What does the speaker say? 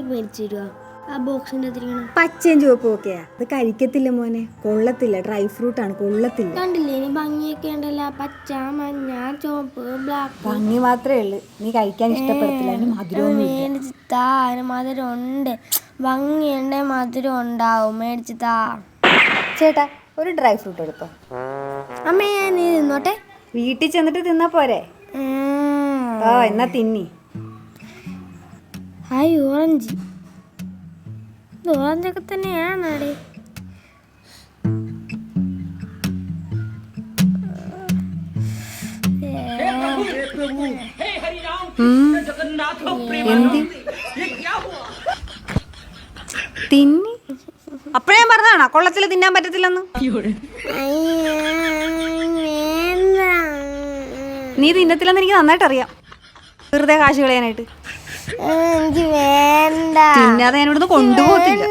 എനിക്ക് മേടിച്ചു തരുമോ ആ ബോക്സിന്റെ പച്ചയും ചുവപ്പും ഒക്കെയാ അത് കഴിക്കത്തില്ല മോനെ. കൊള്ളത്തില്ല. ഡ്രൈ ഫ്രൂട്ട് ആണ്. കൊള്ളത്തില്ല. കണ്ടില്ലേ? ഇനി ഭംഗിയൊക്കെ ഉണ്ടല്ലോ. പച്ച മഞ്ഞ ചുവപ്പ് ബ്ലാക്ക് ഭംഗി മാത്രമേ ഉള്ളൂ. നീ കഴിക്കാൻ ഇഷ്ടപ്പെടത്തില്ല. അതിന് മധുരമൊന്നും ഇല്ല മേടിച്ച് താ അതിന് മധുരം ഉണ്ട് ഭംഗിയുണ്ട്. മധുരം ഉണ്ടാവും മേടിച്ച് താ ചേട്ടാ ഒരു ഡ്രൈ ഫ്രൂട്ട് എടുത്തോ? അമ്മേ നീ തിന്നോട്ടെ. വീട്ടിൽ ചെന്നിട്ട് തിന്നാ പോരെ? ഓ ആ എന്നാ തിന്നി. Hi orange. ഇത് ഓറഞ്ചൊക്കെ തന്നെയാണ് അടേ തിന്നി. അപ്പഴേ ഞാൻ പറഞ്ഞാണോ കൊള്ളത്തിൽ തിന്നാൻ പറ്റത്തില്ലെന്ന്? നീ തിന്നത്തില്ലെന്ന് എനിക്ക് നന്നായിട്ട് അറിയാം വെറുതെ കാശ് കളയാനായിട്ട്. എനിക്ക് വേണ്ട. തിന്നാതെ അത് ഇവിടുന്ന് കൊണ്ടുപോകത്തില്ല.